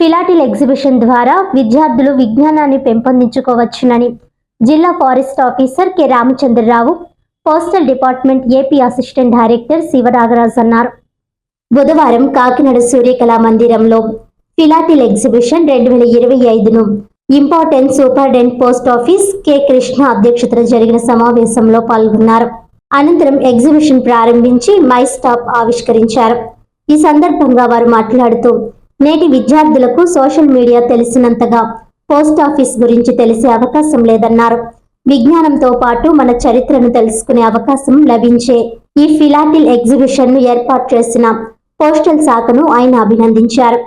ఫిలాటిల్ exhibition ద్వారా విద్యార్థులు విజ్ఞానాన్ని పెంపొందించుకోవచ్చునని జిల్లా forest officer K. Ramachandrarao postal department AP assistant director Sivaragaraj అన్నారు. బుధవారం కాకినాడ సూర్యకళా మందిరంలో ఫిలాటిల్ ఎగ్జిబిషన్ రెండు వేల ఇరవై ఐదును important superintendent post office K. Krishna అధ్యక్షతన జరిగిన సమావేశంలో పాల్గొన్నారు. అనంతరం ఎగ్జిబిషన్ ప్రారంభించి మై స్టాప్ ఆవిష్కరించారు. ఈ సందర్భంగా వారు మాట్లాడుతూ నేటి విద్యార్థులకు సోషల్ మీడియా తెలిసినంతగా పోస్ట్ ఆఫీస్ గురించి తెలిసే అవకాశం లేదన్నారు. విజ్ఞానంతో పాటు మన చరిత్రను తెలుసుకునే అవకాశం లభించే ఈ ఫిలాటిల్ ఎగ్జిబిషన్ను ఏర్పాటు చేసిన పోస్టల్ శాఖను ఆయన అభినందించారు.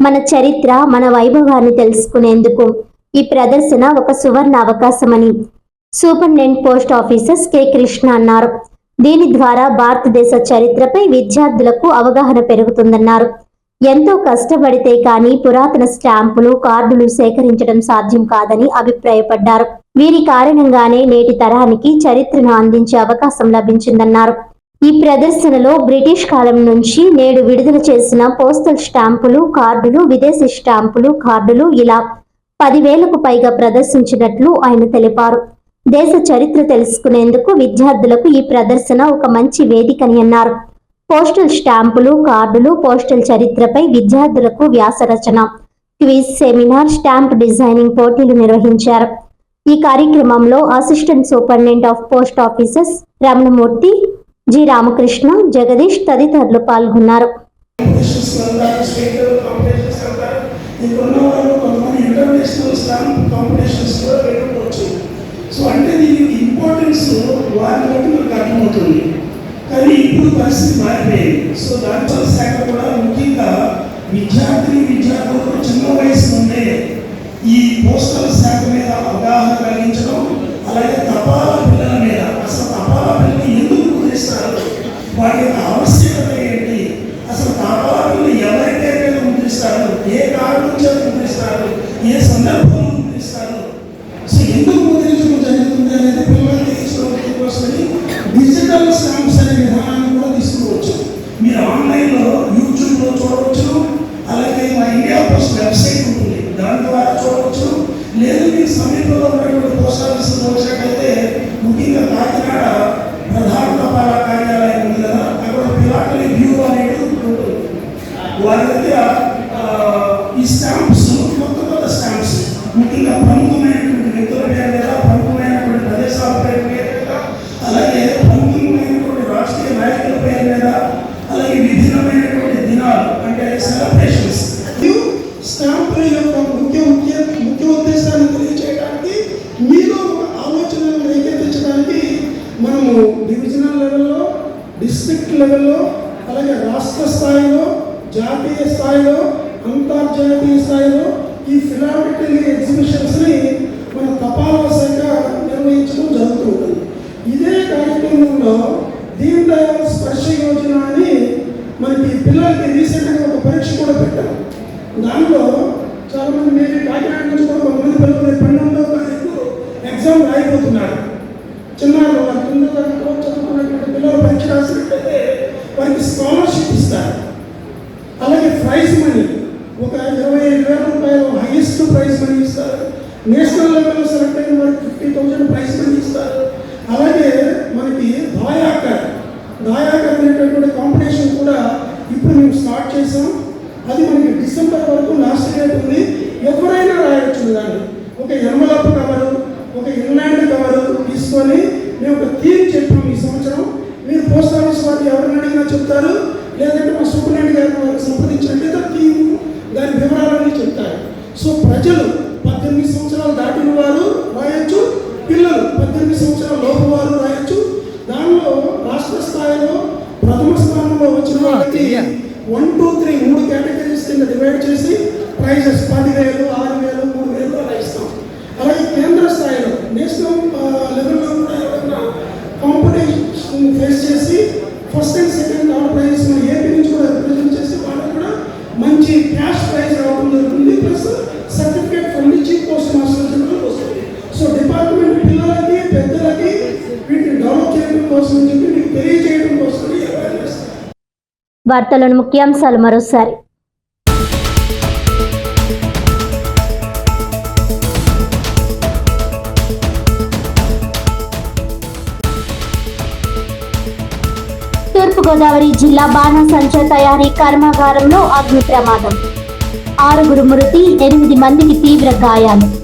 మన చరిత్ర మన వైభవాన్ని తెలుసుకునేందుకు ఈ ప్రదర్శన ఒక సువర్ణ అవకాశమని superintendent post officers K. Krishna అన్నారు. దీని ద్వారా భారతదేశ చరిత్రపై విద్యార్థులకు అవగాహన పెరుగుతుందన్నారు. ఎంతో కష్టపడితే కానీ పురాతన స్టాంపులు కార్డులు సేకరించడం సాధ్యం కాదని అభిప్రాయపడ్డారు. వీరి కారణంగానే నేటి తరానికి చరిత్రను అందించే అవకాశం లభించిందన్నారు. ఈ ప్రదర్శనలో బ్రిటిష్ కాలం నుంచి నేడు విడుదల చేసిన పోస్టల్ స్టాంపులు కార్డులు విదేశీ స్టాంపులు కార్డులు ఇలా పదివేలకు పైగా ప్రదర్శించినట్లు ఆయన తెలిపారు. దేశ చరిత్ర తెలుసుకునేందుకు విద్యార్థులకు ఈ ప్రదర్శన ఒక మంచి వేదికని అన్నారు. పోస్టల్ స్టాంపులు కార్డులు పోస్టల్ చరిత్రపై విద్యార్థులకు వ్యాసరచన క్విజ్ సెమినార్ స్టాంప్ డిజైనింగ్ పోటీలు నిర్వహించారు. ఈ కార్యక్రమంలో assistant superintendent of post offices Ramanamurthy G. Ramakrishna Jagadish తదితరులు పాల్గొన్నారు. సో అంటే ఇంపార్టెన్స్ వారి బట్టి మనకు అర్థమవుతుంది. ఇప్పుడు పరిస్థితి మారిపోయింది సో దాంట్లో శాఖ కూడా ముఖ్యంగా విద్యార్థిని విద్యార్థులకు చిన్న వయసు నుండే ఈ పోస్టల్ శాఖ మీద డిస్ట్రిక్ట్ లెవెల్లో అలాగే రాష్ట్ర స్థాయిలో జాతీయ స్థాయిలో అంతర్జాతీయ స్థాయిలో ఈ ఫిలాటెల్ ఎగ్జిబిషన్స్ని మన తపాలా శాఖ నిర్వహించడం జరుగుతూ ఉంటుంది. ఇదే కార్యక్రమంలో దీన్ దయాళ్ స్పర్శ యోజన అని మనకి పిల్లలకి రీసెంట్గా ఒక పరీక్ష కూడా పెట్టాం దానిలో చాలా మంది మీరు కాకినాడ నుంచి కూడా కొంతమంది పిల్లలు పన్నెండో తారీఖు ఎగ్జామ్ రాయిపోతున్నారు చిన్నారు వాళ్ళు తొమ్మిదో తరగతిలో చదువుకున్నటువంటి పిల్లలు పరీక్ష రాసినట్లయితే వారికి స్కాలర్షిప్ ఇస్తారు అలాగే ప్రైజ్ మనీ. ఒక ఇరవై ఐదు వేల రూపాయలు హైయెస్ట్ ప్రైజ్ మనీ ఇస్తారు. నేషనల్ లెవెల్లో సెలెక్ట్ అయిన వారికి ఫిఫ్టీ థౌసండ్ ప్రైజ్ మనీ ఇస్తారు. అలాగే మనకి దాయాకర్. దాయాకర్ అనేటటువంటి కాంపిటీషన్ కూడా ఇప్పుడు మేము స్టార్ట్ చేసాం అది మనకి డిసెంబర్ వరకు లాస్ట్ డేట్ ఉంది. ఎవరైనా రాయొచ్చు దాన్ని. ఒక ఎనమలప్ కవరు ఒక ఇంగ్లాండ్ కవరు తీసుకొని మేము ఒక థీమ్ చెప్పాము ఈ సంవత్సరం. మీరు పోస్ట్ ఆఫీస్ వారికి ఎవరిని అడిగినా చెప్తారు. లేదంటే మా సూపరింటెండెంట్ గారిని వారికి సంప్రదించినట్లయితే థీమ్ దాని వివరాలన్నీ చెప్తారు. సో ప్రజలు పద్దెనిమిది సంవత్సరాలు దాటిన వారు రాయొచ్చు పిల్లలు పద్దెనిమిది సంవత్సరాల లోపు వారు రాయొచ్చు. దానిలో రాష్ట్ర స్థాయిలో ప్రథమ స్థానంలో వచ్చిన వాళ్ళకి వన్ టూ త్రీ మూడు కేటగిరీస్ కింద డివైడ్ చేసి ప్రైజెస్ పదివేలు ఆరు వేలు వార్తలను ముఖ్యాంశాలు మరోసారి. తూర్పుగోదావరి జిల్లా బాణసంచ తయారీ కర్మాగారంలో అగ్ని ప్రమాదం. ఆరుగురు మృతి ఎనిమిది మందికి తీవ్ర గాయాలు.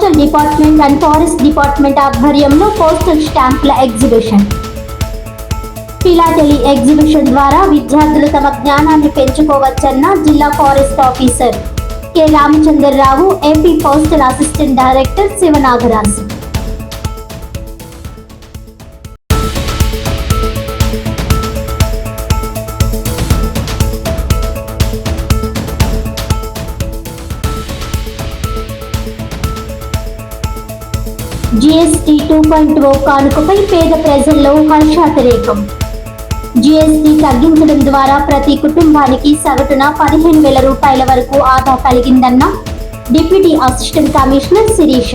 Postal department and forest department ఆధ్వర్యంలో కోస్టల్ స్టాంపుల ఎగ్జిబిషన్ ఫిలాటెలీ ఎగ్జిబిషన్ ద్వారా విద్యార్థులు తమ జ్ఞానాన్ని పెంచుకోవచ్చన్న జిల్లా forest officer K Ramachandrarao AP postal assistant director Sivanagaraju. GST two point O కానుకపై పేద ప్రజల్లో హర్షాతిరేకం. జిఎస్టి తగ్గించడం ద్వారా ప్రతి కుటుంబానికి సగటున పదిహేను వేల రూపాయల వరకు ఆదా కలిగిందన్న డిప్యూటీ అసిస్టెంట్ కమిషనర్ శిరీష.